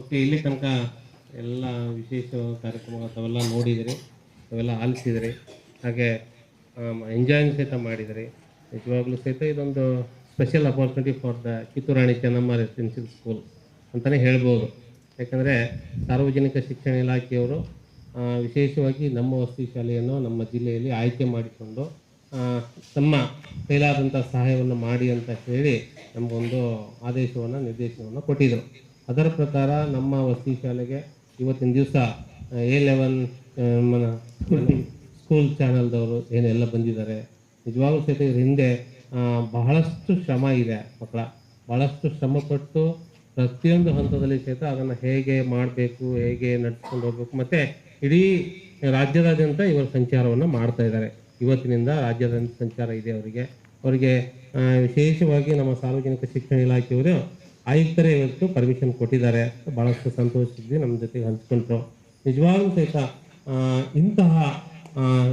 Okay ಇಲ್ಲಿ ತನಕ ಎಲ್ಲ ವಿಶೇಷ ಕಾರ್ಯಕ್ರಮ ತಾವೆಲ್ಲ ನೋಡಿದಿರಿ, ತಾವೆಲ್ಲ ಆಲಿಸಿದಿರಿ. ಹಾಗೆ ಎಂಜಾಯ್ ಸಹಿತ ಮಾಡಿದಿರಿ. ನಿಜವಾಗ್ಲೂ ಸಹಿತ ಇದೊಂದು special opportunity for the Kittur Rani Chennamma residential school ಅಂತಲೇ ಹೇಳ್ಬೋದು. ಯಾಕಂದರೆ ಸಾರ್ವಜನಿಕ ಶಿಕ್ಷಣ ಇಲಾಖೆಯವರು ವಿಶೇಷವಾಗಿ ನಮ್ಮ ವಸತಿ ಶಾಲೆಯನ್ನು ನಮ್ಮ ಜಿಲ್ಲೆಯಲ್ಲಿ ಆಯ್ಕೆ ಮಾಡಿಕೊಂಡು ತಮ್ಮ ಕೈಲಾದಂಥ ಸಹಾಯವನ್ನು ಮಾಡಿ ಅಂತ ಹೇಳಿ ನಮಗೊಂದು ಆದೇಶವನ್ನು ನಿರ್ದೇಶನವನ್ನು ಕೊಟ್ಟಿದ್ದರು ಅದರ ಪ್ರಕಾರ ನಮ್ಮ ವಸತಿ ಶಾಲೆಗೆ ಇವತ್ತಿನ ದಿವಸ ಎ ಲೆವೆನ್ ಸ್ಕೂಲ್ ಚಾನಲ್ದವರು ಏನೆಲ್ಲ ಬಂದಿದ್ದಾರೆ. ನಿಜವಾಗ್ಲೂ ಸಹಿತ ಇದ್ರ ಹಿಂದೆ ಬಹಳಷ್ಟು ಶ್ರಮ ಇದೆ ಮಕ್ಕಳ. ಬಹಳಷ್ಟು ಶ್ರಮಪಟ್ಟು ಪ್ರತಿಯೊಂದು ಹಂತದಲ್ಲಿ ಸಹಿತ ಅದನ್ನು ಹೇಗೆ ಮಾಡಬೇಕು ಹೇಗೆ ನಡೆಸ್ಕೊಂಡು ಹೋಗ್ಬೇಕು ಮತ್ತು ಇಡೀ ರಾಜ್ಯದಾದ್ಯಂತ ಇವರು ಸಂಚಾರವನ್ನು ಮಾಡ್ತಾ ಇದ್ದಾರೆ. ಇವತ್ತಿನಿಂದ ರಾಜ್ಯಾದ್ಯಂತ ಸಂಚಾರ ಇದೆ ಅವರಿಗೆ. ಅವರಿಗೆ ವಿಶೇಷವಾಗಿ ನಮ್ಮ ಸಾರ್ವಜನಿಕ ಶಿಕ್ಷಣ ಇಲಾಖೆಯವರು ಆಯುಕ್ತರೇ ಇವತ್ತು ಪರ್ಮಿಷನ್ ಕೊಟ್ಟಿದ್ದಾರೆ. ಭಾಳಷ್ಟು ಸಂತೋಷಿದ್ವಿ ನಮ್ಮ ಜೊತೆಗೆ ಹಂಚ್ಕೊಂಡ್ರು. ನಿಜವಾಗ್ಲೂ ಸಹಿತ ಇಂತಹ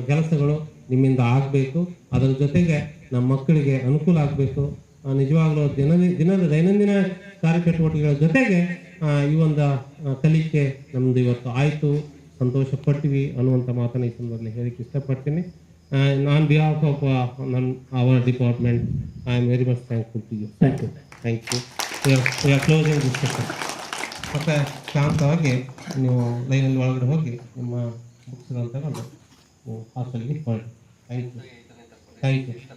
ಕೆಲಸಗಳು ನಿಮ್ಮಿಂದ ಆಗಬೇಕು. ಅದರ ಜೊತೆಗೆ ನಮ್ಮ ಮಕ್ಕಳಿಗೆ ಅನುಕೂಲ ಆಗಬೇಕು. ನಿಜವಾಗ್ಲೂ ದಿನ ದಿನದ ದೈನಂದಿನ ಕಾರ್ಯಚಟುವಟಿಕೆಗಳ ಜೊತೆಗೆ ಈ ಒಂದು ಕಲಿಕೆ ನಮ್ಮದು ಇವತ್ತು ಆಯಿತು. ಸಂತೋಷ ಪಟ್ವಿ ಅನ್ನುವಂಥ ಮಾತನ್ನು ಈ ಸಂದರ್ಭದಲ್ಲಿ ಹೇಳಿಕ್ಕೆ ಇಷ್ಟಪಡ್ತೀನಿ. ನಾನ್ ಬಿಹಾಫ್ ಆಫ್ ನನ್ನ our department I am very much thankful to you thank you thank you we are closing discussion ಮತ್ತೆ ಶಾಂತವಾಗಿ ನೀವು ಲೈನಲ್ಲಿ ಒಳಗಡೆ ಹೋಗಿ ನಿಮ್ಮ ಬುಕ್ಸ್ಗಳನ್ನು ತಗೊಂಡು ಹಾಸ್ಟೆಲ್ಗೆ ಹೊರಡಿ ಥ್ಯಾಂಕ್ ಯು ಥ್ಯಾಂಕ್ ಯು